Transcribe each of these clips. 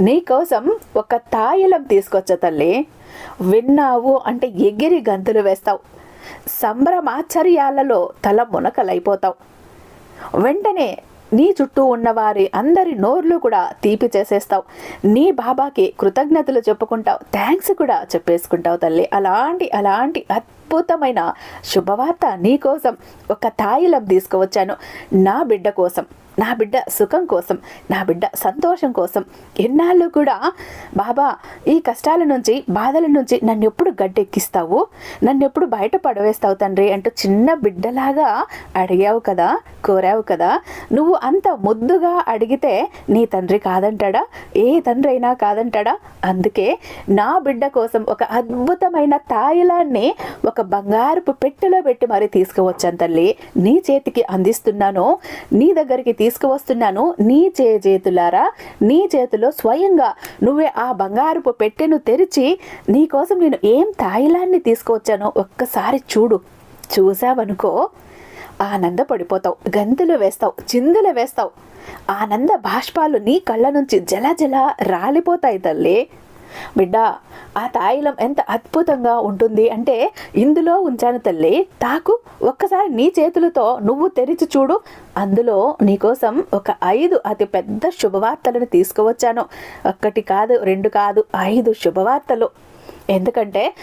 నీకోసం ఒక తాయిలం తీసుకొచ్చా తల్లి. విన్నావు అంటే ఎగిరి గంతులు వేస్తావు. సంభ్రమాచర్యాలలో తల మునకలైపోతావు. వెంటనే నీ చుట్టూ ఉన్నవారి అందరి నోర్లు కూడా తీపి చేసేస్తావు. నీ బాబాకి కృతజ్ఞతలు చెప్పుకుంటావు. థ్యాంక్స్ కూడా చెప్పేసుకుంటావు తల్లి. అలాంటి అలాంటి అద్భుతమైన శుభవార్త నీ కోసం ఒక తాయిలం తీసుకువచ్చాను. నా బిడ్డ కోసం. నా బిడ్డ సుఖం కోసం నా బిడ్డ సంతోషం కోసం ఎన్నాళ్ళు కూడా బాబా ఈ కష్టాల నుంచి బాధల నుంచి నన్ను ఎప్పుడు గడ్డెక్కిస్తావు? నన్ను ఎప్పుడు బయట పడవేస్తావు తండ్రి? అంటూ చిన్న బిడ్డలాగా అడిగావు కదా కోరావు కదా. నువ్వు అంత ముద్దుగా అడిగితే నీ తండ్రి కాదంటాడా? ఏ తండ్రి అయినా కాదంటాడా? అందుకే నా బిడ్డ కోసం ఒక అద్భుతమైన తాయిలాన్ని ఒక బంగారపు పెట్టెలో పెట్టి మరీ తీసుకువచ్చాను తల్లి. నీ చేతికి అందిస్తున్నాను నీ దగ్గరికి తీసుకువస్తున్నాను. నీ చే చేతులారా నీ చేతిలో స్వయంగా నువ్వే ఆ బంగారుపు పెట్టెను తెరిచి నీకోసం నేను ఏం తాయిలాన్ని తీసుకువచ్చానో ఒక్కసారి చూడు. చూసావనుకో ఆనందపడిపోతావు గంతులు వేస్తావు చిందులు వేస్తావు. ఆనంద బాష్పాలు నీ కళ్ళ నుంచి జల జల రాలిపోతాయి తల్లి. బిడ్డ ఆ తాయిలం ఎంత అద్భుతంగా ఉంటుంది అంటే ఇందులో ఉంచాను తల్లి. తాకు ఒక్కసారి నీ చేతులతో నువ్వు తెరిచి చూడు. అందులో నీకోసం ఒక ఐదు అతి పెద్ద శుభవార్తలను తీసుకువచ్చాను. ఒక్కటి కాదు రెండు కాదు ఐదు శుభవార్తలు. ఎందుకంటే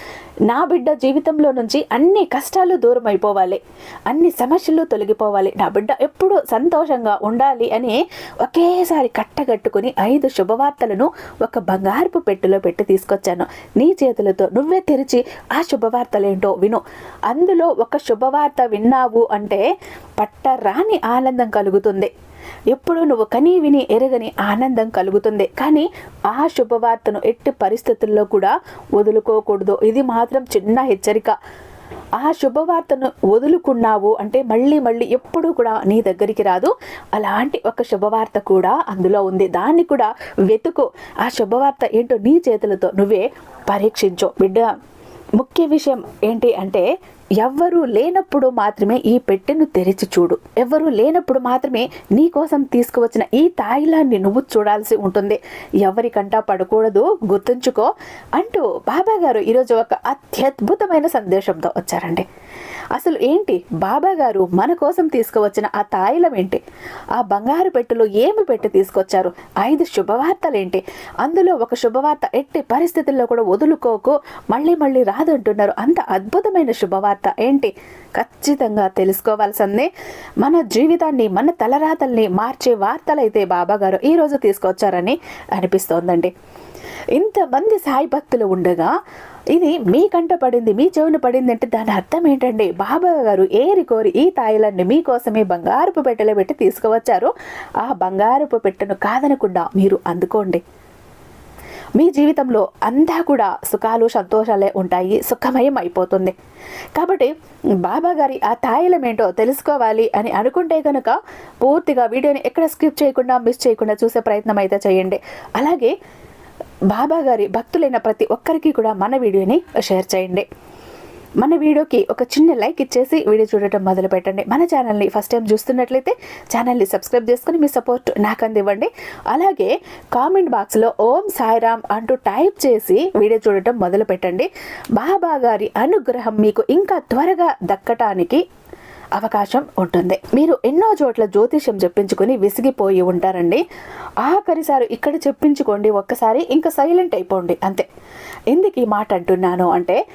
నా బిడ్డ జీవితంలో నుంచి అన్ని కష్టాలు దూరం అయిపోవాలి. అన్ని సమస్యలు తొలగిపోవాలి. నా బిడ్డ ఎప్పుడూ సంతోషంగా ఉండాలి అని ఒకేసారి కట్టగట్టుకుని ఐదు శుభవార్తలను ఒక బంగారపు పెట్టెలో పెట్టి తీసుకొచ్చాను. నీ చేతులతో నువ్వే తెరిచి ఆ శుభవార్తలేంటో విను. అందులో ఒక శుభవార్త విన్నావు అంటే పట్టరాని ఆనందం కలుగుతుంది. ఎప్పుడు నువ్వు కని విని ఎరగని ఆనందం కలుగుతుంది. కానీ ఆ శుభవార్తను ఎట్టి పరిస్థితుల్లో కూడా వదులుకోకూడదు. ఇది మాత్రం చిన్న హెచ్చరిక. ఆ శుభవార్తను వదులుకున్నావు అంటే మళ్ళీ మళ్ళీ ఎప్పుడూ కూడా నీ దగ్గరికి రాదు. అలాంటి ఒక శుభవార్త కూడా అందులో ఉంది. దాన్ని కూడా వెతుకు. ఆ శుభవార్త ఏంటో నీ చేతులతో నువ్వే పరీక్షించు. బిడ్డ ముఖ్య విషయం ఏంటి అంటే ఎవ్వరూ లేనప్పుడు మాత్రమే ఈ పెట్టెను తెరిచి చూడు. ఎవ్వరూ లేనప్పుడు మాత్రమే నీ కోసం తీసుకువచ్చిన ఈ తాయిలాన్ని నువ్వు చూడాల్సి ఉంటుంది. ఎవరికంటా పడకూడదు గుర్తుంచుకో అంటూ బాబా గారు ఈరోజు ఒక అత్యద్భుతమైన సందేశంతో వచ్చారండి. అసలు ఏంటి? బాబా గారు మన కోసం తీసుకువచ్చిన ఆ తాయిలం ఏంటి? ఆ బంగారు పెట్టెలో ఏమి పెట్టి తీసుకొచ్చారు? ఐదు శుభవార్తలు ఏంటి అందులో ఒక శుభవార్త ఎట్టి పరిస్థితుల్లో కూడా వదులుకోకు మళ్ళీ మళ్ళీ రాదంటున్నారు. అంత అద్భుతమైన శుభవార్త ఏంటి? ఖచ్చితంగా తెలుసుకోవాల్సిందే. మన జీవితాన్ని మన తలరాతల్ని మార్చే వార్తలైతే బాబాగారు ఈరోజు తీసుకొచ్చారని అనిపిస్తోందండి. ఇంతమంది సాయి భక్తులు ఉండగా ఇది మీ కంట పడింది మీ చెవున పడింది అంటే దాని అర్థం ఏంటండి? బాబా గారు ఏరి కోరి ఈ తాయిలన్నీ మీకోసమే బంగారపు పెట్టెలో పెట్టి తీసుకువచ్చారు. ఆ బంగారపు పెట్టెను కాదనకుండా మీరు అందుకోండి. మీ జీవితంలో అంతా కూడా సుఖాలు సంతోషాలే ఉంటాయి సుఖమయం అయిపోతుంది. కాబట్టి బాబా గారి ఆ తాయిలం ఏంటో తెలుసుకోవాలి అని అనుకుంటే కనుక పూర్తిగా వీడియోని ఎక్కడ స్కిప్ చేయకుండా మిస్ చేయకుండా చూసే ప్రయత్నం అయితే చేయండి. అలాగే బాబా గారి భక్తులైన ప్రతి ఒక్కరికి కూడా మన వీడియోని షేర్ చేయండి. మన వీడియోకి ఒక చిన్న లైక్ ఇచ్చేసి వీడియో చూడటం మొదలు పెట్టండి. మన ఛానల్ని ఫస్ట్ టైం చూస్తున్నట్లయితే ఛానల్ని సబ్స్క్రైబ్ చేసుకుని మీ సపోర్ట్ నాకు అందివ్వండి. అలాగే కామెంట్ బాక్స్లో ఓం సాయిరామ్ అంటూ టైప్ చేసి వీడియో చూడటం మొదలు పెట్టండి. బాబా గారి అనుగ్రహం మీకు ఇంకా త్వరగా దక్కటానికి అవకాశం ఉంటుంది. మీరు ఎన్నో చోట్ల జ్యోతిష్యం చెప్పించుకుని విసిగిపోయి ఉంటారండి. ఆఖరిసారి ఇక్కడ చెప్పించుకోండి ఒక్కసారి ఇంకా సైలెంట్ అయిపోండి అంతే. ఎందుకు ఈ మాట అంటున్నాను అంటే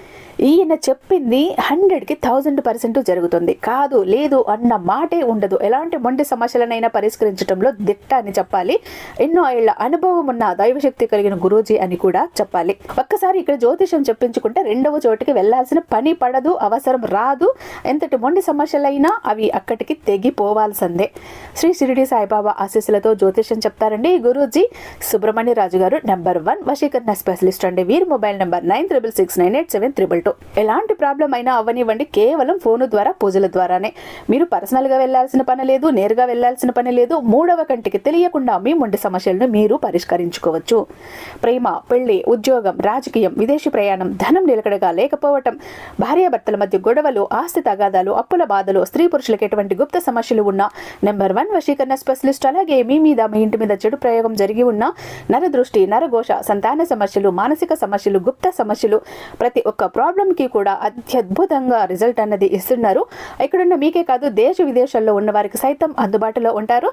ఈయన చెప్పింది హండ్రెడ్కి థౌజండ్ పర్సెంట్ జరుగుతుంది. కాదు లేదు అన్న మాటే ఉండదు. ఎలాంటి మొండి సమస్యలనైనా పరిష్కరించడంలో దిట్ట అని చెప్పాలి. ఎన్నో ఏళ్ళ అనుభవం ఉన్న దైవశక్తి కలిగిన గురూజీ అని కూడా చెప్పాలి. ఒక్కసారి ఇక్కడ జ్యోతిషం చెప్పించుకుంటే రెండవ చోటికి వెళ్ళాల్సిన పని పడదు అవసరం రాదు. ఎంతటి మొండి సమస్యలైనా అవి అక్కడికి తెగిపోవాల్సిందే. శ్రీ షిరిడి సాయిబాబా ఆశీస్సులతో జ్యోతిష్యం చెప్తారండి గురూజీ. సుబ్రహ్మణ్య రాజు గారు నెంబర్ వన్ వశీకరణ స్పెషలిస్ట్ అండి. వీరి mobile number nine triple six nine eight seven triple two. ఎలాంటి ప్రాబ్లం అయినా అవ్వనివ్వండి. కేవలం ఫోను ద్వారా పూజల ద్వారానే. మీరు పర్సనల్గా వెళ్ళాల్సిన పని లేదు నేరుగా వెళ్ళాల్సిన పని లేదు. మూడవ కంటికి తెలియకుండా మీ మొండి సమస్యలను మీరు పరిష్కరించుకోవచ్చు. ప్రేమ పెళ్ళి ఉద్యోగం రాజకీయం విదేశీ ప్రయాణం ధనం నిలకడగా లేకపోవటం భార్యాభర్తల మధ్య గొడవలు ఆస్తి తగాదాలు అప్పుల బాధలు స్త్రీ పురుషులకు ఎటువంటి గుప్త సమస్యలు ఉన్న నెంబర్ వన్ వశీకరణ స్పెషలిస్ట్ అలాగే మీ మీద మీ ఇంటి మీద చెడు ప్రయోగం జరిగి ఉన్న నరదృష్టి నరఘోష సంతాన సమస్యలు మానసిక సమస్యలు గుప్త సమస్యలు ప్రతి ఒక్క ప్రాబ్లం ప్రాబ్లంకి కూడా అత్యద్భుతంగా రిజల్ట్ అన్నది ఇస్తున్నారు. ఇక్కడున్న మీకే కాదు దేశ విదేశాల్లో ఉన్న వారికి సైతం అందుబాటులో ఉంటారు.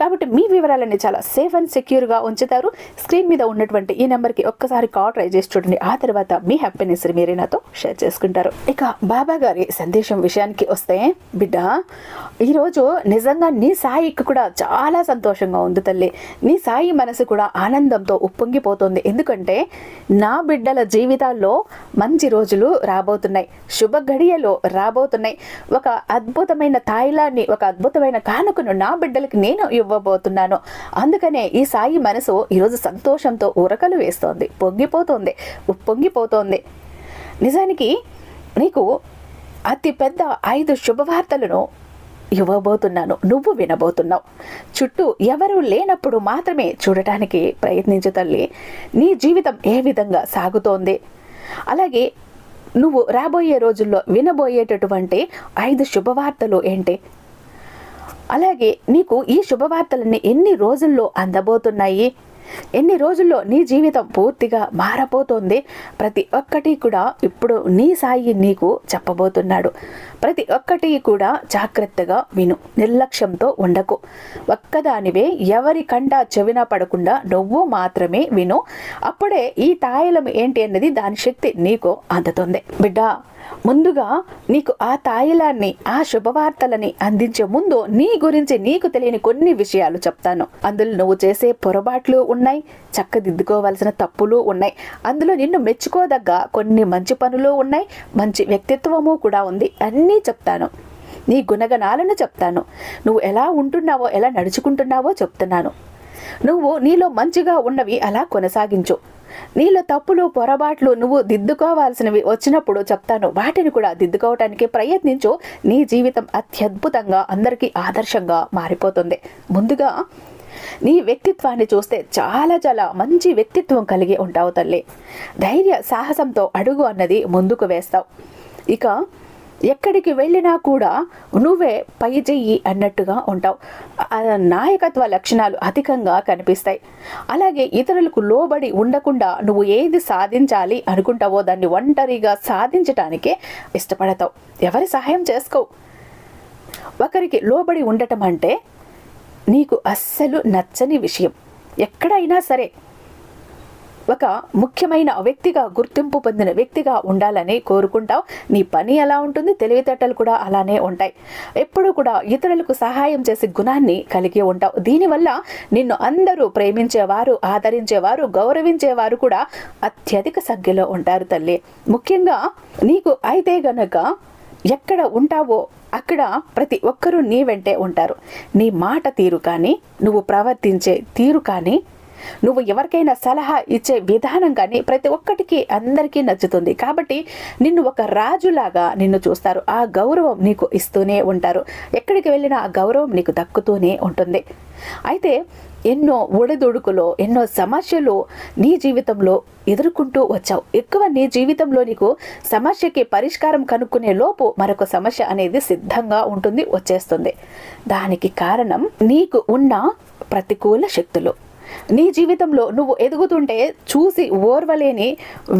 కాబట్టి మీ వివరాలన్నీ చాలా సేఫ్ అండ్ సెక్యూర్గా ఉంచుతారు. స్క్రీన్ మీద ఉన్నటువంటి ఈ నెంబర్కి ఒక్కసారి కాల్ ట్రై చేసి చూడండి. ఆ తర్వాత మీ హ్యాపీనెస్ మీరే నాతో షేర్ చేసుకుంటారు. ఇక బాబా గారి సందేశం విషయానికి వస్తే బిడ్డ ఈరోజు నిజంగా నీ సాయికి కూడా చాలా సంతోషంగా ఉంది తల్లి. నీ సాయి మనసు కూడా ఆనందంతో ఉప్పొంగిపోతుంది. ఎందుకంటే నా బిడ్డల జీవితాల్లో మంచి రోజులు రాబోతున్నాయి. శుభ గడియలు రాబోతున్నాయి. ఒక అద్భుతమైన తాయిలాన్ని ఒక అద్భుతమైన కానుకను నా బిడ్డలకి నేను ఇవ్వబోతున్నాను. అందుకనే ఈ సాయి మనసు ఈరోజు సంతోషంతో ఉరకలు వేస్తోంది. పొంగిపోతోంది. ఉప్పొంగిపోతోంది నిజానికి నీకు అతి పెద్ద ఐదు శుభవార్తలను ఇవ్వబోతున్నాను. నువ్వు వినబోతున్నావు. చుట్టూ ఎవరూ లేనప్పుడు మాత్రమే చూడటానికి ప్రయత్నించు తల్లి. నీ జీవితం ఏ విధంగా సాగుతోంది? అలాగే నువ్వు రాబోయే రోజుల్లో వినబోయేటటువంటి ఐదు శుభవార్తలు ఏంటి? అలాగే నీకు ఈ శుభవార్తలన్నీ ఎన్ని రోజుల్లో అందబోతున్నాయి? ఎన్ని రోజుల్లో నీ జీవితం పూర్తిగా మారబోతోంది? ప్రతి ఒక్కటి కూడా ఇప్పుడు నీ సాయి నీకు చెప్పబోతున్నాడు. ప్రతి ఒక్కటి కూడా జాగ్రత్తగా విను నిర్లక్ష్యంతో ఉండకు. ఒక్కదానివే ఎవరి కంట చెవిన పడకుండా నువ్వు మాత్రమే విను. అప్పుడే ఈ తాయలం ఏంటి అన్నది దాని శక్తి నీకు అందుతుంది. బిడ్డ ముందుగా నీకు ఆ తాయిలాన్ని ఆ శుభవార్తలని అందించే ముందు నీ గురించి నీకు తెలియని కొన్ని విషయాలు చెప్తాను. అందులో నువ్వు చేసే పొరపాట్లు ఉన్నాయి చక్కదిద్దుకోవాల్సిన తప్పులు ఉన్నాయి. అందులో నిన్ను మెచ్చుకోదగ్గ కొన్ని మంచి పనులు ఉన్నాయి. మంచి వ్యక్తిత్వము కూడా ఉంది. అన్నీ చెప్తాను. నీ గుణగణాలను చెప్తాను. నువ్వు ఎలా ఉంటున్నావో ఎలా నడుచుకుంటున్నావో చెప్తున్నాను. నువ్వు నీలో మంచిగా ఉన్నవి అలా కొనసాగించు. నీలో తప్పులు పొరపాట్లు నువ్వు దిద్దుకోవాల్సినవి వచ్చినప్పుడు చెప్తాను. వాటిని కూడా దిద్దుకోవటానికి ప్రయత్నించు. నీ జీవితం అత్యద్భుతంగా అందరికీ ఆదర్శంగా మారిపోతుంది. ముందుగా నీ వ్యక్తిత్వాన్ని చూస్తే చాలా చాలా మంచి వ్యక్తిత్వం కలిగి ఉంటావు తల్లి. ధైర్య సాహసంతో అడుగు అన్నది ముందుకు వేస్తావు. ఇక ఎక్కడికి వెళ్ళినా కూడా నువ్వే పై చెయ్యి అన్నట్టుగా ఉంటావు. నాయకత్వ లక్షణాలు అధికంగా కనిపిస్తాయి. అలాగే ఇతరులకు లోబడి ఉండకుండా నువ్వు ఏది సాధించాలి అనుకుంటావో దాన్ని ఒంటరిగా సాధించటానికే ఇష్టపడతావు. ఎవరి సహాయం చేసుకోవు ఒకరికి లోబడి ఉండటం అంటే నీకు అస్సలు నచ్చని విషయం. ఎక్కడైనా సరే ఒక ముఖ్యమైన వ్యక్తిగా గుర్తింపు పొందిన వ్యక్తిగా ఉండాలని కోరుకుంటావు. నీ పని ఎలా ఉంటుంది తెలివితేటలు కూడా అలానే ఉంటాయి. ఎప్పుడూ కూడా ఇతరులకు సహాయం చేసే గుణాన్ని కలిగి ఉంటావు. దీనివల్ల నిన్ను అందరూ ప్రేమించేవారు ఆదరించేవారు గౌరవించేవారు కూడా అత్యధిక సంఖ్యలో ఉంటారు తల్లి. ముఖ్యంగా నీకు అయితే గనక ఎక్కడ ఉంటావో అక్కడ ప్రతి ఒక్కరూ నీ వెంటే ఉంటారు. నీ మాట తీరు కానీ నువ్వు ప్రవర్తించే తీరు కానీ నువ్వు ఎవరికైనా సలహా ఇచ్చే విధానం కానీ ప్రతి ఒక్కటికి అందరికీ నచ్చుతుంది. కాబట్టి నిన్ను ఒక రాజులాగా నిన్ను చూస్తారు. ఆ గౌరవం నీకు ఇస్తూనే ఉంటారు. ఎక్కడికి వెళ్ళినా ఆ గౌరవం నీకు దక్కుతూనే ఉంటుంది. అయితే ఎన్నో ఒడిదుడుకులో ఎన్నో సమస్యలు నీ జీవితంలో ఎదుర్కొంటూ వచ్చావు. ఎక్కువ నీ జీవితంలో నీకు సమస్యకి పరిష్కారం కనుక్కునే లోపు మరొక సమస్య అనేది సిద్ధంగా ఉంటుంది వచ్చేస్తుంది. దానికి కారణం నీకు ఉన్న ప్రతికూల శక్తులు. నీ జీవితంలో నువ్వు ఎదుగుతుంటే చూసి ఓర్వలేని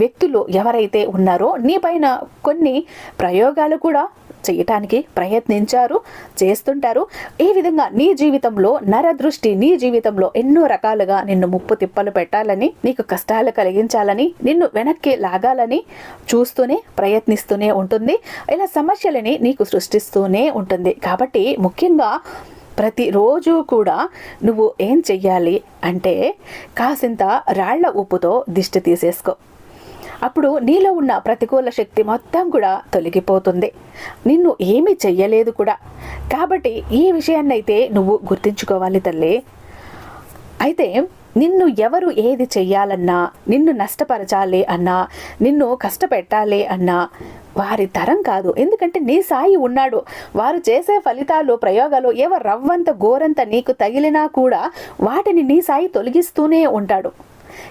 వ్యక్తులు ఎవరైతే ఉన్నారో నీ పైన కొన్ని ప్రయోగాలు కూడా చేయటానికి ప్రయత్నించారు చేస్తుంటారు. ఈ విధంగా నీ జీవితంలో నరదృష్టి నీ జీవితంలో ఎన్నో రకాలుగా నిన్ను ముప్పు తిప్పలు పెట్టాలని నీకు కష్టాలు కలిగించాలని నిన్ను వెనక్కి లాగాలని చూస్తూనే ప్రయత్నిస్తూనే ఉంటుంది. ఇలా సమస్యలని నీకు సృష్టిస్తూనే ఉంటుంది. కాబట్టి ముఖ్యంగా ప్రతిరోజు కూడా నువ్వు ఏం చెయ్యాలి అంటే కాసింత రాళ్ళ ఉప్పుతో దిష్టి తీసేసుకో. అప్పుడు నీలో ఉన్న ప్రతికూల శక్తి మొత్తం కూడా తొలగిపోతుంది. నిన్ను ఏమీ చెయ్యలేదు కూడా. కాబట్టి ఈ విషయాన్నైతే నువ్వు గుర్తించుకోవాలి తల్లి. అయితే నిన్ను ఎవరు ఏది చెయ్యాలన్నా నిన్ను నష్టపరచాలి అన్నా నిన్ను కష్టపెట్టాలి అన్నా వారి తరం కాదు. ఎందుకంటే నీ సాయి ఉన్నాడు. వారు చేసే ఫలితాలు ప్రయోగాలు ఏవో రవ్వంత గోరంత నీకు తగిలినా కూడా వాటిని నీ సాయి తొలగిస్తూనే ఉంటాడు.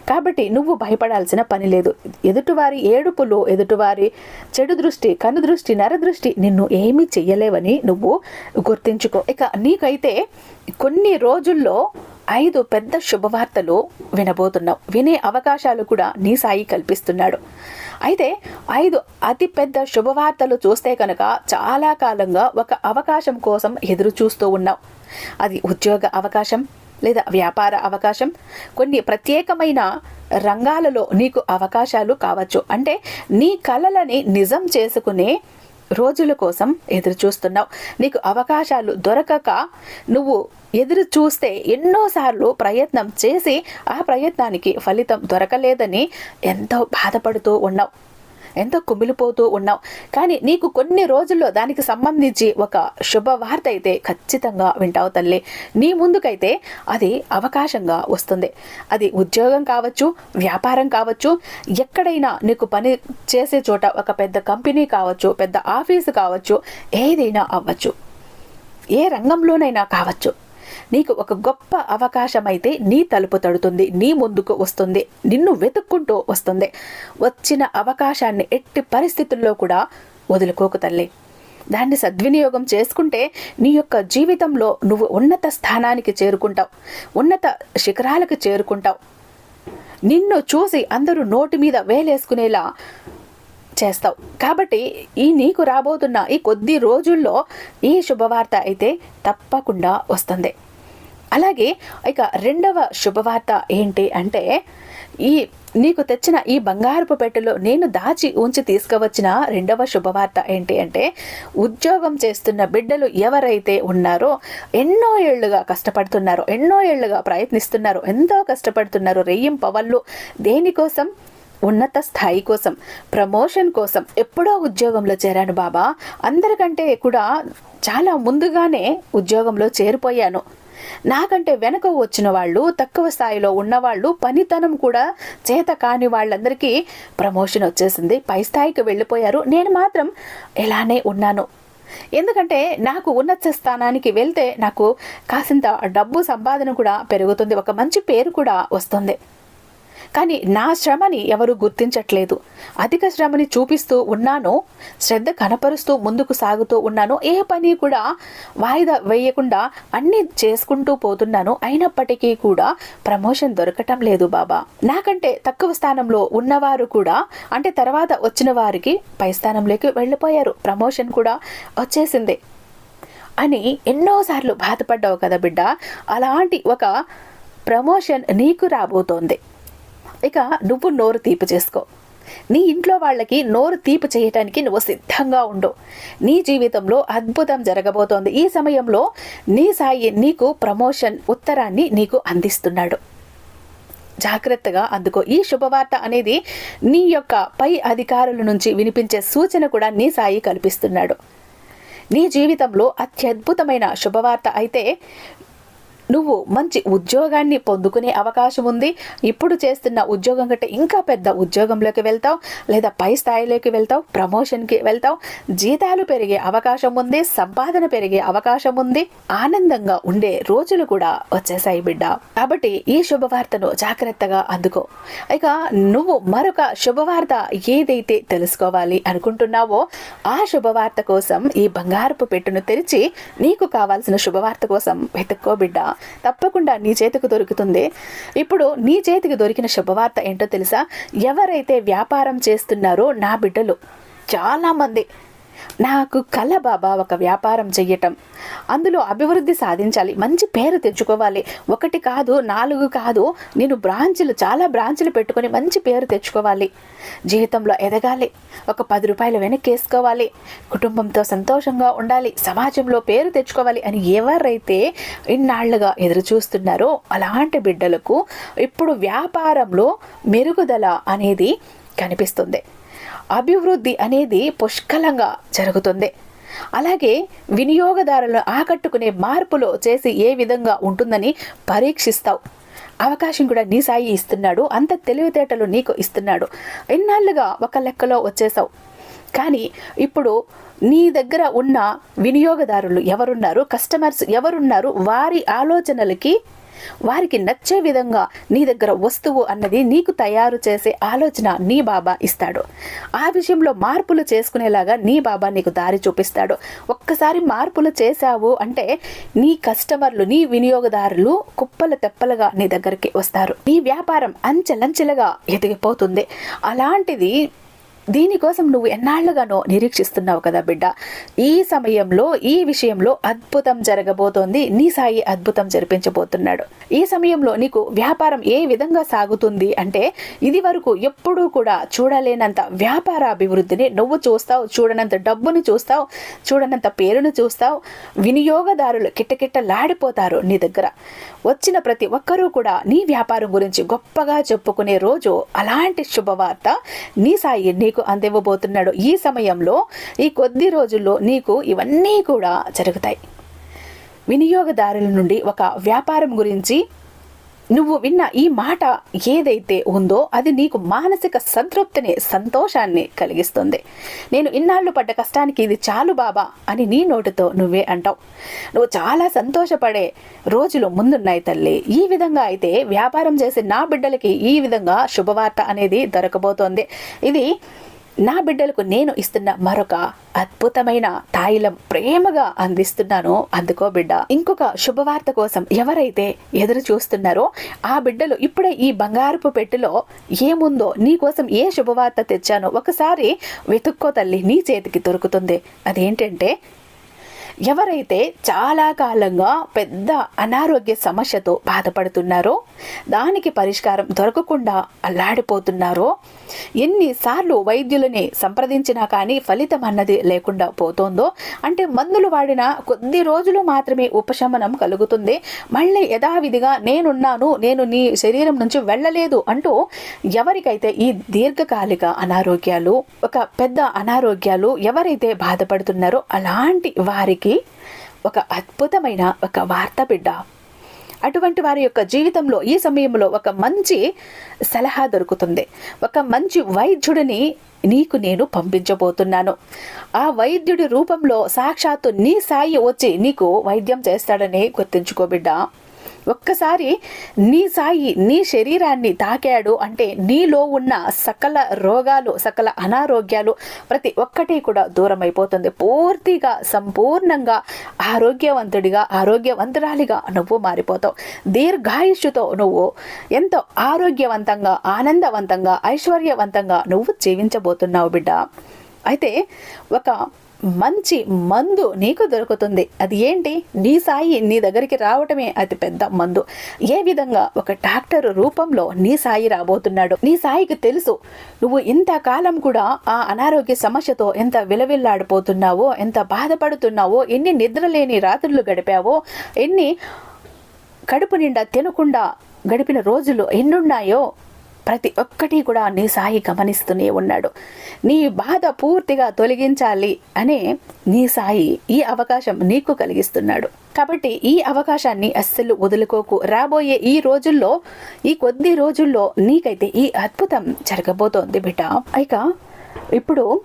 కాబట్టి నువ్వు భయపడాల్సిన పని లేదు. ఎదుటివారి ఏడుపులు ఎదుటివారి చెడు దృష్టి కను దృష్టి నరదృష్టి నిన్ను ఏమీ చెయ్యలేవని నువ్వు గుర్తించుకో. ఇక నీకైతే కొన్ని రోజుల్లో ఐదు పెద్ద శుభవార్తలు వినబోతున్నావు వినే అవకాశాలు కూడా నీ సాయి కల్పిస్తున్నాడు. అయితే ఐదు అతిపెద్ద శుభవార్తలు చూస్తే కనుక చాలా కాలంగా ఒక అవకాశం కోసం ఎదురు చూస్తూ ఉన్నావు అది ఉద్యోగ అవకాశం లేదా వ్యాపార అవకాశం. కొన్ని ప్రత్యేకమైన రంగాలలో నీకు అవకాశాలు కావచ్చు. అంటే నీ కలలని నిజం చేసుకునే రోజుల కోసం ఎదురు చూస్తున్నావు నీకు అవకాశాలు దొరకక నువ్వు ఎదురు చూస్తే ఎన్నోసార్లు ప్రయత్నం చేసి ఆ ప్రయత్నానికి ఫలితం దొరకలేదని ఎంతో బాధపడుతూ ఉన్నావు. ఎంతో కుమిలిపోతూ ఉన్నావు. కానీ నీకు కొన్ని రోజుల్లో దానికి సంబంధించి ఒక శుభవార్త అయితే ఖచ్చితంగా వింటావు తల్లి. నీ ముందుకైతే అది అవకాశంగా వస్తుంది. అది ఉద్యోగం కావచ్చు వ్యాపారం కావచ్చు ఎక్కడైనా నీకు పని చేసే చోట ఒక పెద్ద కంపెనీ కావచ్చు పెద్ద ఆఫీసు కావచ్చు ఏదైనా అవ్వచ్చు. ఏ రంగంలోనైనా కావచ్చు. నీకు ఒక గొప్ప అవకాశం అయితే నీ తలుపు తడుతుంది నీ ముందుకు వస్తుంది నిన్ను వెతుక్కుంటూ వస్తుంది. వచ్చిన అవకాశాన్ని ఎట్టి పరిస్థితుల్లో కూడా వదులుకోకు తల్లి. దాన్ని సద్వినియోగం చేసుకుంటే నీ యొక్క జీవితంలో నువ్వు ఉన్నత స్థానానికి చేరుకుంటావు ఉన్నత శిఖరాలకు చేరుకుంటావు. నిన్ను చూసి అందరూ నోటి మీద వేలేసుకునేలా చేస్తావు. కాబట్టి ఈ నీకు రాబోతున్న ఈ కొద్ది రోజుల్లో ఈ శుభవార్త అయితే తప్పకుండా వస్తుంది. అలాగే ఇక రెండవ శుభవార్త ఏంటి అంటే ఈ నీకు తెచ్చిన ఈ బంగారపు పెట్టెలో నేను దాచి ఉంచి తీసుకువచ్చిన రెండవ శుభవార్త ఏంటి అంటే ఉద్యోగం చేస్తున్న బిడ్డలు ఎవరైతే ఉన్నారో ఎన్నో ఏళ్ళుగా కష్టపడుతున్నారో ఎన్నో ఏళ్ళుగా ప్రయత్నిస్తున్నారో ఎంతో కష్టపడుతున్నారు రెయ్యం పవళ్ళు దేనికోసం? ఉన్నత స్థాయి కోసం ప్రమోషన్ కోసం ఎప్పుడో ఉద్యోగంలో చేరాను బాబా. అందరికంటే కూడా చాలా ముందుగానే ఉద్యోగంలో చేరిపోయాను. నాకంటే వెనక వచ్చిన వాళ్ళు తక్కువ స్థాయిలో ఉన్నవాళ్ళు పనితనం కూడా చేత కాని వాళ్ళందరికీ ప్రమోషన్ వచ్చేసింది. పై స్థాయికి వెళ్ళిపోయారు. నేను మాత్రం ఇలానే ఉన్నాను. ఎందుకంటే నాకు ఉన్నత స్థానానికి వెళ్తే నాకు కాసింత డబ్బు సంపాదన కూడా పెరుగుతుంది. ఒక మంచి పేరు కూడా వస్తుంది. కానీ నా శ్రమని ఎవరు గుర్తించట్లేదు. అధిక శ్రమని చూపిస్తూ ఉన్నాను శ్రద్ధ కనపరుస్తూ ముందుకు సాగుతూ ఉన్నాను ఏ పని కూడా వాయిదా వేయకుండా అన్నీ చేసుకుంటూ పోతున్నాను అయినప్పటికీ కూడా ప్రమోషన్ దొరకటం లేదు బాబా. నాకంటే తక్కువ స్థానంలో ఉన్నవారు కూడా అంటే తర్వాత వచ్చిన వారికి పై స్థానంలోకి వెళ్ళిపోయారు. ప్రమోషన్ కూడా వచ్చేసింది అని ఎన్నోసార్లు బాధపడ్డావు కదా బిడ్డ. అలాంటి ఒక ప్రమోషన్ నీకు రాబోతోంది. ఇక నువ్వు నోరు తీపి చేసుకో. నీ ఇంట్లో వాళ్ళకి నోరు తీపి చేయటానికి నువ్వు సిద్ధంగా ఉండు. నీ జీవితంలో అద్భుతం జరగబోతోంది. ఈ సమయంలో నీ సాయి నీకు ప్రమోషన్ ఉత్తరాన్ని నీకు అందిస్తున్నాడు. జాగ్రత్తగా అందుకో. ఈ శుభవార్త అనేది నీ యొక్క పై అధికారుల నుంచి వినిపించే సూచన కూడా నీ సాయి కల్పిస్తున్నాడు. నీ జీవితంలో అత్యద్భుతమైన శుభవార్త అయితే నువ్వు మంచి ఉద్యోగాన్ని పొందుకునే అవకాశం ఉంది. ఇప్పుడు చేస్తున్న ఉద్యోగం కంటే ఇంకా పెద్ద ఉద్యోగంలోకి వెళ్తావు. లేదా పై స్థాయిలోకి వెళ్తావు. ప్రమోషన్కి వెళ్తావు. జీతాలు పెరిగే అవకాశం ఉంది. సంపాదన పెరిగే అవకాశం ఉంది. ఆనందంగా ఉండే రోజులు కూడా వచ్చేసాయి బిడ్డ. కాబట్టి ఈ శుభవార్తను జాగ్రత్తగా అందుకో. ఇక నువ్వు మరొక శుభవార్త ఏదైతే తెలుసుకోవాలి అనుకుంటున్నావో ఆ శుభవార్త కోసం ఈ బంగారపు పెట్టును తెరిచి నీకు కావాల్సిన శుభవార్త కోసం వెతుక్కో బిడ్డ. తప్పకుండా నీ చేతికి దొరుకుతుంది. ఇప్పుడు నీ చేతికి దొరికిన శుభవార్త ఏంటో తెలుసా? ఎవరైతే వ్యాపారం చేస్తున్నారో నా బిడ్డలు చాలామంది నాకు కళ బాబా ఒక వ్యాపారం చెయ్యటం. అందులో అభివృద్ధి సాధించాలి. మంచి పేరు తెచ్చుకోవాలి. ఒకటి కాదు నాలుగు కాదు. నేను బ్రాంచులు చాలా బ్రాంచులు పెట్టుకొని మంచి పేరు తెచ్చుకోవాలి. జీవితంలో ఎదగాలి. ఒక పది రూపాయలు వెనక్కేసుకోవాలి. కుటుంబంతో సంతోషంగా ఉండాలి. సమాజంలో పేరు తెచ్చుకోవాలి అని ఎవరైతే ఇన్నాళ్ళుగా ఎదురు చూస్తున్నారో అలాంటి బిడ్డలకు ఇప్పుడు వ్యాపారంలో మెరుగుదల అనేది కనిపిస్తుంది. అభివృద్ధి అనేది పుష్కలంగా జరుగుతుంది. అలాగే వినియోగదారులను ఆకట్టుకునే మార్పులు చేసి ఏ విధంగా ఉంటుందని పరీక్షిస్తావు. అవకాశం కూడా నీ సాయి ఇస్తున్నాడు. అంత తెలివితేటలు నీకు ఇస్తున్నాడు. ఎన్నాళ్ళుగా ఒక లెక్కలో వచ్చేసావు కానీ ఇప్పుడు నీ దగ్గర ఉన్న వినియోగదారులు ఎవరున్నారు? కస్టమర్స్ ఎవరున్నారు? వారి ఆలోచనలకి వారికి నచ్చే విధంగా నీ దగ్గర వస్తువు అన్నది నీకు తయారు చేసే ఆలోచన నీ బాబా ఇస్తాడు. ఆ విషయంలో మార్పులు చేసుకునేలాగా నీ బాబా నీకు దారి చూపిస్తాడు. ఒక్కసారి మార్పులు చేశావు అంటే నీ కస్టమర్లు నీ వినియోగదారులు కుప్పల తెప్పలుగా నీ దగ్గరికి వస్తారు. నీ వ్యాపారం అంచెలంచెలుగా ఎదిగిపోతుంది. అలాంటిది దీనికోసం నువ్వు ఎన్నాళ్ళుగానో నిరీక్షిస్తున్నావు కదా బిడ్డ. ఈ సమయంలో ఈ విషయంలో అద్భుతం జరగబోతోంది. నీ సాయి అద్భుతం జరిపించబోతున్నాడు. ఈ సమయంలో నీకు వ్యాపారం ఏ విధంగా సాగుతుంది అంటే ఇది వరకు ఎప్పుడూ కూడా చూడలేనంత వ్యాపార అభివృద్ధిని నువ్వు చూస్తావు చూడనంత డబ్బుని చూస్తావు చూడనంత పేరును చూస్తావు. వినియోగదారులు కిట్టకిట్టలాడిపోతారు నీ దగ్గర. వచ్చిన ప్రతి ఒక్కరూ కూడా నీ వ్యాపారం గురించి గొప్పగా చెప్పుకునే రోజు అలాంటి శుభవార్త నీ సాయి నీకు అందివ్వబోతున్నాడు. ఈ సమయంలో ఈ కొద్ది రోజుల్లో నీకు ఇవన్నీ కూడా జరుగుతాయి. వినియోగదారుల నుండి ఒక వ్యాపారం గురించి నువ్వు విన్న ఈ మాట ఏదైతే ఉందో అది నీకు మానసిక సంతృప్తిని సంతోషాన్ని కలిగిస్తుంది. నేను ఇన్నాళ్ళు పడ్డ కష్టానికి ఇది చాలు బాబా అని నీ నోటితో నువ్వే అంటావు. నువ్వు చాలా సంతోషపడే రోజులు ముందున్నాయి తల్లి. ఈ విధంగా అయితే వ్యాపారం చేసే నా బిడ్డలకి ఈ విధంగా శుభవార్త అనేది దొరకబోతోంది. ఇది నా బిడ్డలకు నేను ఇస్తున్న మరొక అద్భుతమైన తాయిలం ప్రేమగా అందిస్తున్నాను. అందుకో బిడ్డ ఇంకొక శుభవార్త కోసం ఎవరైతే ఎదురు చూస్తున్నారో ఆ బిడ్డలు ఇప్పుడే ఈ బంగారపు పెట్టెలో ఏముందో నీ కోసం ఏ శుభవార్త తెచ్చానో ఒకసారి వెతుక్కో తల్లి నీ చేతికి దొరుకుతుంది. అదేంటంటే ఎవరైతే చాలా కాలంగా పెద్ద అనారోగ్య సమస్యతో బాధపడుతున్నారో దానికి పరిష్కారం దొరకకుండా అల్లాడిపోతున్నారో ఎన్నిసార్లు వైద్యులని సంప్రదించినా కానీ ఫలితం అన్నది లేకుండా పోతుందో అంటే మందులు వాడిన కొద్ది రోజులు మాత్రమే ఉపశమనం కలుగుతుంది. మళ్ళీ యథావిధిగా నేనున్నాను నేను నీ శరీరం నుంచి వెళ్ళలేదు అంటూ ఎవరికైతే ఈ దీర్ఘకాలిక అనారోగ్యాలు ఒక పెద్ద అనారోగ్యాలు ఎవరైతే బాధపడుతున్నారో అలాంటి వారికి ఒక అద్భుతమైన ఒక వార్త బిడ్డ అటువంటి వారి యొక్క జీవితంలో ఈ సమయంలో ఒక మంచి సలహా దొరుకుతుంది. ఒక మంచి వైద్యుడిని నీకు నేను పంపించబోతున్నాను. ఆ వైద్యుడి రూపంలో సాక్షాత్తు నీ సాయి వచ్చి నీకు వైద్యం చేస్తాడని గుర్తుంచుకో బిడ్డ. ఒక్కసారి నీ సాయి నీ శరీరాన్ని తాకాడు అంటే నీలో ఉన్న సకల రోగాలు సకల అనారోగ్యాలు ప్రతి ఒక్కటి కూడా దూరం అయిపోతుంది పూర్తిగా సంపూర్ణంగా ఆరోగ్యవంతుడిగా ఆరోగ్యవంతురాలిగా నువ్వు మారిపోతావు. దీర్ఘాయుష్యుతో నువ్వు ఎంతో ఆరోగ్యవంతంగా ఆనందవంతంగా ఐశ్వర్యవంతంగా నువ్వు జీవించబోతున్నావు బిడ్డ. అయితే ఒక మంచి మందు నీకు దొరుకుతుంది. అది ఏంటి? నీ సాయి నీ దగ్గరికి రావటమే అతి పెద్ద మందు. ఏ విధంగా ఒక డాక్టర్ రూపంలో నీ సాయి రాబోతున్నాడు? నీ సాయికి తెలుసు. నువ్వు ఇంతకాలం కూడా ఆ అనారోగ్య సమస్యతో ఎంత విలవిల్లాడిపోతున్నావో ఎంత బాధపడుతున్నావో ఎన్ని నిద్రలేని రాత్రులు గడిపావో ఎన్ని కడుపు నిండా తినకుండా గడిపిన రోజులు ఎన్నున్నాయో ప్రతి ఒక్కటి కూడా నీ సాయి గమనిస్తూనే ఉన్నాడు. నీ బాధ పూర్తిగా తొలగించాలి అనే నీ సాయి ఈ అవకాశం నీకు కలిగిస్తున్నాడు. కాబట్టి ఈ అవకాశాన్ని అస్సలు వదులుకోకు. రాబోయే ఈ రోజుల్లో ఈ కొద్ది రోజుల్లో నీకైతే ఈ అద్భుతం జరగబోతోంది బిడ్డ. ఇక ఇప్పుడు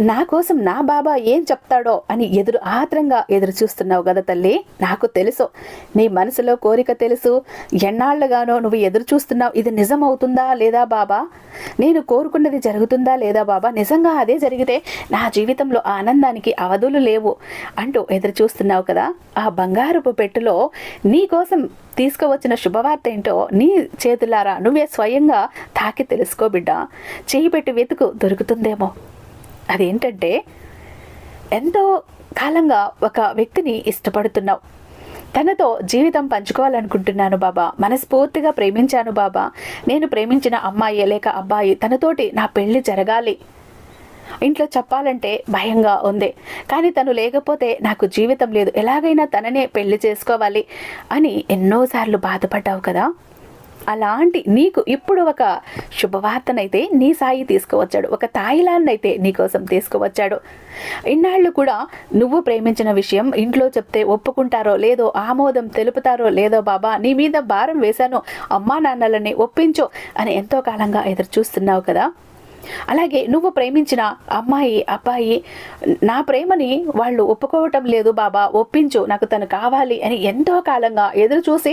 నా కోసం నా బాబా ఏం చెప్తాడో అని ఎదురు ఆత్రంగా ఎదురు చూస్తున్నావు కదా తల్లి? నాకు తెలుసు. నీ మనసులో కోరిక తెలుసు. ఎన్నాళ్ళుగానో నువ్వు ఎదురు చూస్తున్నావు. ఇది నిజం అవుతుందా లేదా బాబా? నేను కోరుకున్నది జరుగుతుందా లేదా బాబా? నిజంగా అదే జరిగితే నా జీవితంలో ఆనందానికి అవధులు లేవు అంటూ ఎదురు చూస్తున్నావు కదా? ఆ బంగారపు పెట్టులో నీ కోసం తీసుకువచ్చిన శుభవార్త ఏంటో నీ చేతులారా నువ్వే స్వయంగా తాకి తెలుసుకో బిడ్డ. చేయి పెట్టి వెతుకు. దొరుకుతుందేమో. అదేంటంటే ఎంతో కాలంగా ఒక వ్యక్తిని ఇష్టపడుతున్నావు. తనతో జీవితం పంచుకోవాలనుకుంటున్నాను బాబా. మనస్ఫూర్తిగా ప్రేమించాను బాబా. నేను ప్రేమించిన అమ్మాయి లేక అబ్బాయి తనతోటి నా పెళ్ళి జరగాలి. ఇంట్లో చెప్పాలంటే భయంగా ఉంది. కానీ తను లేకపోతే నాకు జీవితం లేదు. ఎలాగైనా తననే పెళ్ళి చేసుకోవాలి అని ఎన్నోసార్లు బాధపడ్డావు కదా. అలాంటి నీకు ఇప్పుడు ఒక శుభవార్తనైతే నీ సాయి తీసుకువచ్చాడు. ఒక తాయిలాన్ని అయితే నీకోసం తీసుకువచ్చాడు. ఇన్నాళ్ళు కూడా నువ్వు ప్రేమించిన విషయం ఇంట్లో చెప్తే ఒప్పుకుంటారో లేదో ఆమోదం తెలుపుతారో లేదో బాబా నీ మీద భారం వేశాను. అమ్మా నాన్నలని ఒప్పించు అని ఎంతో కాలంగా ఎదురు చూస్తున్నావు కదా. అలాగే నువ్వు ప్రేమించిన అమ్మాయి అబ్బాయి నా ప్రేమని వాళ్ళు ఒప్పుకోవటం లేదు బాబా ఒప్పించు నాకు తను కావాలి అని ఎంతో కాలంగా ఎదురు చూసి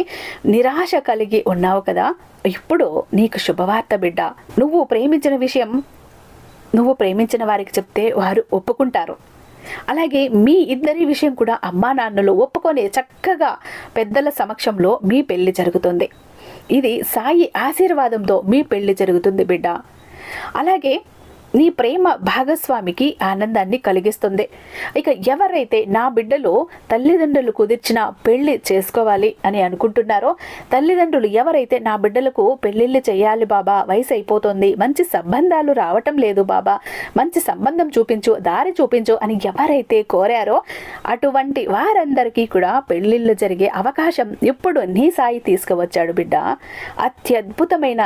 నిరాశ కలిగి ఉన్నావు కదా. ఇప్పుడు నీకు శుభవార్త బిడ్డ. నువ్వు ప్రేమించిన విషయం నువ్వు ప్రేమించిన వారికి చెప్తే వారు ఒప్పుకుంటారు. అలాగే మీ ఇద్దరి విషయం కూడా అమ్మా నాన్నలు ఒప్పుకొని చక్కగా పెద్దల సమక్షంలో మీ పెళ్ళి జరుగుతుంది. ఇది సాయి ఆశీర్వాదంతో మీ పెళ్ళి జరుగుతుంది బిడ్డ. అలాగే నీ ప్రేమ భాగస్వామికి ఆనందాన్ని కలిగిస్తుంది. ఇక ఎవరైతే నా బిడ్డలు తల్లిదండ్రులు కుదిర్చిన పెళ్ళి చేసుకోవాలి అని అనుకుంటున్నారో తల్లిదండ్రులు ఎవరైతే నా బిడ్డలకు పెళ్ళిళ్ళు చేయాలి బాబా వయసు అయిపోతుంది మంచి సంబంధాలు రావటం లేదు బాబా మంచి సంబంధం చూపించు దారి చూపించు అని ఎవరైతే కోరారో అటువంటి వారందరికీ కూడా పెళ్ళిళ్ళు జరిగే అవకాశం ఇప్పుడు నీ సాయి తీసుకువచ్చాడు బిడ్డ. అత్యద్భుతమైన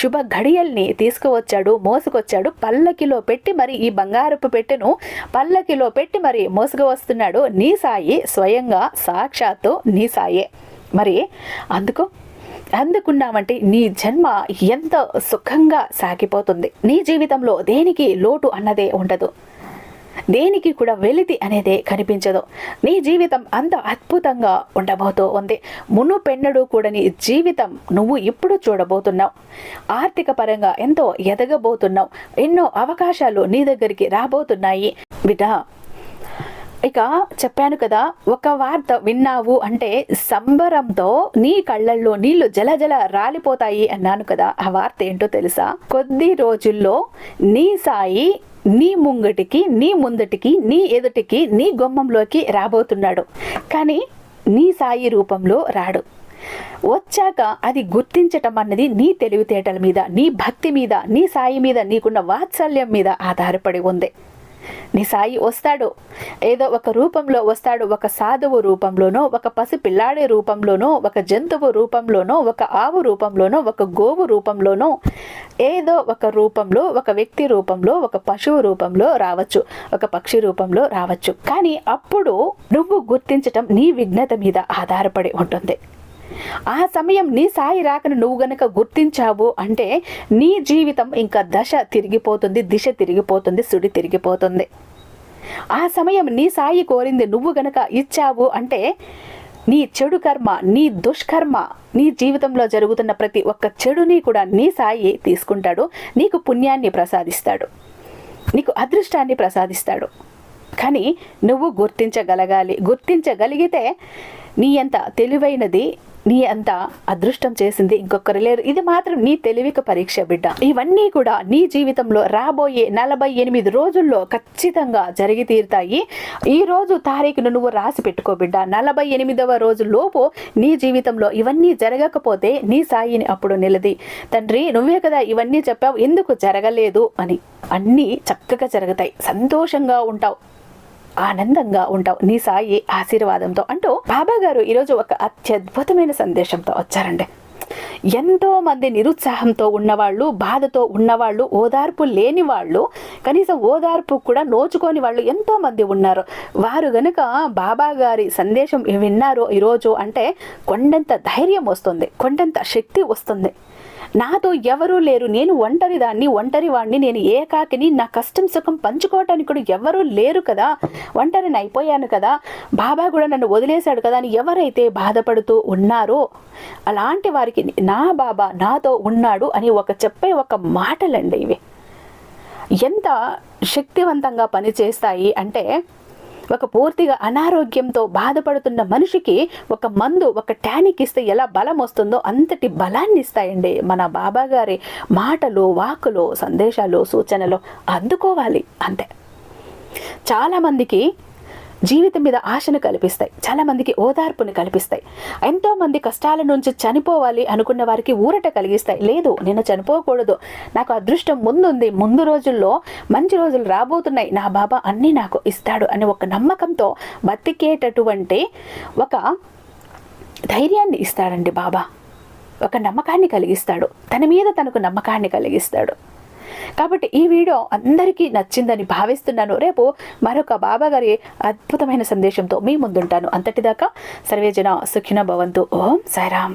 శుభ ఘడియల్ని తీసుకువచ్చాడు మోసుకొచ్చాడు. పల్లకిలో పెట్టి మరి ఈ బంగారపు పెట్టెను పల్లకిలో పెట్టి మరి మోసుకు వస్తున్నాడు నీ సాయి స్వయంగా సాక్షాత్తు నీ సాయే. మరి అందుకు అందుకున్నామంటే నీ జన్మ ఎంత సుఖంగా సాగిపోతుంది. నీ జీవితంలో దేనికి లోటు అన్నదే ఉండదు. దేనికి కూడా వెలితి అనేది కనిపించదు. నీ జీవితం అంత అద్భుతంగా ఉండబోతూ ఉంది. మును పెన్నడు కూడా నీ జీవితం నువ్వు ఇప్పుడు చూడబోతున్నావు. ఆర్థిక పరంగా ఎంతో ఎదగబోతున్నావు. ఎన్నో అవకాశాలు నీ దగ్గరికి రాబోతున్నాయి. బిడ్డ ఇక చెప్పాను కదా ఒక వార్త విన్నావు అంటే సంబరంతో నీ కళ్ళల్లో నీళ్ళు జల జల రాలిపోతాయి అన్నాను కదా. ఆ వార్త ఏంటో తెలుసా? కొద్ది రోజుల్లో నీ సాయి నీ ముంగటికి నీ ముందటికి నీ ఎదుటికి నీ గుమ్మంలోకి రాబోతున్నాడు. కానీ నీ సాయి రూపంలో రాడు. వచ్చాక అది గుర్తించటం అన్నది నీ తెలివితేటల మీద నీ భక్తి మీద నీ సాయి మీద నీకున్న వాత్సల్యం మీద ఆధారపడి ఉంది. నీ సాయి వస్తాడు. ఏదో ఒక రూపంలో వస్తాడు. ఒక సాధువు రూపంలోనో ఒక పసి పిల్లాడే రూపంలోనో ఒక జంతువు రూపంలోనో ఒక ఆవు రూపంలోనో ఒక గోవు రూపంలోనో ఏదో ఒక రూపంలో ఒక వ్యక్తి రూపంలో ఒక పశువు రూపంలో రావచ్చు. ఒక పక్షి రూపంలో రావచ్చు. కానీ అప్పుడు నువ్వు గుర్తించటం నీ విఘ్నత మీద ఆధారపడి ఉంటుంది. ఆ సమయం నీ సాయి రాకను నువ్వు గనక గుర్తించావు అంటే నీ జీవితం ఇంకా దశ తిరిగిపోతుంది దిశ తిరిగిపోతుంది సుడి తిరిగిపోతుంది. ఆ సమయం నీ సాయి కోరింది నువ్వు గనక ఇచ్చావు అంటే నీ చెడు కర్మ నీ దుష్కర్మ నీ జీవితంలో జరుగుతున్న ప్రతి ఒక్క చెడుని కూడా నీ సాయి తీసుకుంటాడు నీకు పుణ్యాన్ని ప్రసాదిస్తాడు నీకు అదృష్టాన్ని ప్రసాదిస్తాడు. కానీ నువ్వు గుర్తించగలగాలి గుర్తించగలిగితే నీ అంత తెలివైనది నీ అంత అదృష్టం చేసింది ఇంకొకరు లేరు. ఇది మాత్రం నీ తెలివిక పరీక్ష బిడ్డ. ఇవన్నీ కూడా నీ జీవితంలో రాబోయే నలభై ఎనిమిది రోజుల్లో ఖచ్చితంగా జరిగి తీరుతాయి. ఈ రోజు తారీఖును నువ్వు రాసి పెట్టుకో బిడ్డ. నలభై ఎనిమిదవ రోజు లోపు నీ జీవితంలో ఇవన్నీ జరగకపోతే నీ సాయిని అప్పుడు నిలది. తండ్రి నువ్వే కదా ఇవన్నీ చెప్పావు ఎందుకు జరగలేదు అని. అన్నీ చక్కగా జరుగుతాయి. సంతోషంగా ఉంటావు. ఆనందంగా ఉంటావు. నీ సాయి ఆశీర్వాదంతో. అంటూ బాబా గారు ఈరోజు ఒక అత్యద్భుతమైన సందేశంతో వచ్చారండి. ఎంతో మంది నిరుత్సాహంతో ఉన్నవాళ్ళు బాధతో ఉన్నవాళ్ళు ఓదార్పు లేని వాళ్ళు కనీసం ఓదార్పు కూడా నోచుకోని వాళ్ళు ఎంతో మంది ఉన్నారు. వారు గనుక బాబా గారి సందేశం విన్నారో ఈరోజు అంటే కొండంత ధైర్యం వస్తుంది కొండంత శక్తి వస్తుంది. నాతో ఎవరూ లేరు. నేను ఒంటరి దాన్ని ఒంటరి వాడిని నేను ఏకాకిని నా కష్టం సుఖం పంచుకోవటానికి కూడా ఎవరూ లేరు కదా. ఒంటరిని అయిపోయాను కదా. బాబా కూడా నన్ను వదిలేశాడు కదా అని ఎవరైతే బాధపడుతూ ఉన్నారో అలాంటి వారికి నా బాబా నాతో ఉన్నాడు అని ఒక చెప్పే ఒక మాటలండి ఇవి. ఎంత శక్తివంతంగా పనిచేస్తాయి అంటే ఒక పూర్తిగా అనారోగ్యంతో బాధపడుతున్న మనిషికి ఒక మందు ఒక టానిక్ ఇస్తే ఎలా బలం వస్తుందో అంతటి బలాన్ని ఇస్తాయండి. మన బాబా గారి మాటలు వాకులు సందేశాలు సూచనలు అందుకోవాలి అంతే. చాలామందికి జీవితం మీద ఆశను కల్పిస్తాయి. చాలామందికి ఓదార్పుని కల్పిస్తాయి. ఎంతోమంది కష్టాల నుంచి చనిపోవాలి అనుకున్న వారికి ఊరట కలిగిస్తాయి. లేదు నేను చనిపోకూడదు. నాకు అదృష్టం ముందుంది. ముందు రోజుల్లో మంచి రోజులు రాబోతున్నాయి. నా బాబా అన్నీ నాకు ఇస్తాడు అనే ఒక నమ్మకంతో బతికేటటువంటి ఒక ధైర్యాన్ని ఇస్తాడండి బాబా. ఒక నమ్మకాన్ని కలిగిస్తాడు. తన మీద తనకు నమ్మకాన్ని కలిగిస్తాడు. కాబట్టి ఈ వీడియో అందరికీ నచ్చిందని భావిస్తున్నాను. రేపు మరొక బాబా గారి అద్భుతమైన సందేశంతో మీ ముందుంటాను. అంతటిదాకా సర్వేజన సుఖిన భవంతు. ఓం సాయిరామ్.